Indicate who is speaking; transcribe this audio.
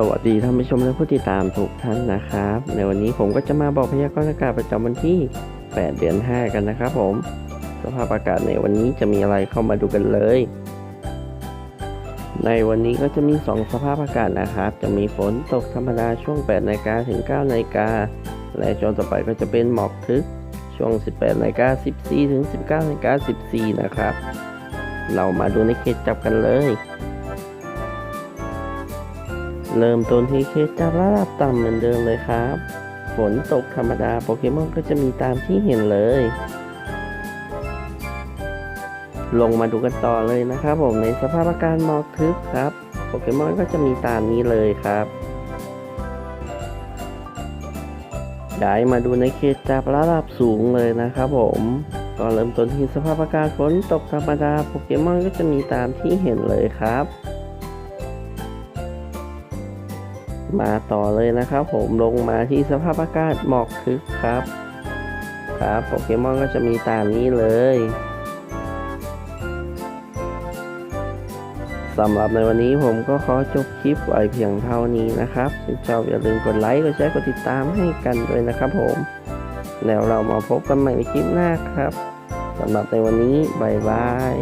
Speaker 1: สวัสดีท่านผู้ชมและผู้ติดตามทุกท่านนะครับ ในวันนี้ผมก็จะมาบอกพยากรณ์อากาศประจำวันที่ 8 เดือน 5 กันนะครับผม สภาพอากาศในวันนี้จะมีอะไรเข้ามาดูกันเลย ในวันนี้ก็จะมี 2 สภาพอากาศนะครับ จะมีฝนตกธรรมดาช่วง 8นาฬิกาถึง 9นาฬิกา และช่วงต่อไปก็จะเป็นหมอกทึกช่วง 18นาฬิกา14ถึง 19นาฬิกา14 นะครับ เรามาดูในเขตจับกันเลย เริ่มต้นที่เขตจับระดับต่ำเหมือนเดิมเลยครับ ฝนตกธรรมดาโปเกมอนก็จะมีตามที่เห็นเลย ลงมาดูกันต่อเลยนะครับผมในสภาพอากาศหมอกทึบครับ โปเกมอนก็จะมีตามนี้เลยครับย้ายมาดูในเขตจับระดับสูงเลยนะครับผมก็เริ่มต้นที่สภาพอากาศฝนตกธรรมดาโปเกมอนก็จะมีตามที่เห็นเลยครับ มาต่อเลยนะครับผมลงมาที่สภาพอากาศหมอกทึบครับ ครับโปเกมอนก็จะมีตามนี้เลยสำหรับในวันนี้ผมก็ขอจบคลิปไว้เพียงเท่านี้นะครับถ้าชอบอย่าลืมกดไลค์ กดแชร์ กดติดตามให้กันด้วยนะครับผม แล้วเรามาพบกันใหม่ในคลิปหน้าครับ สำหรับในวันนี้บายบาย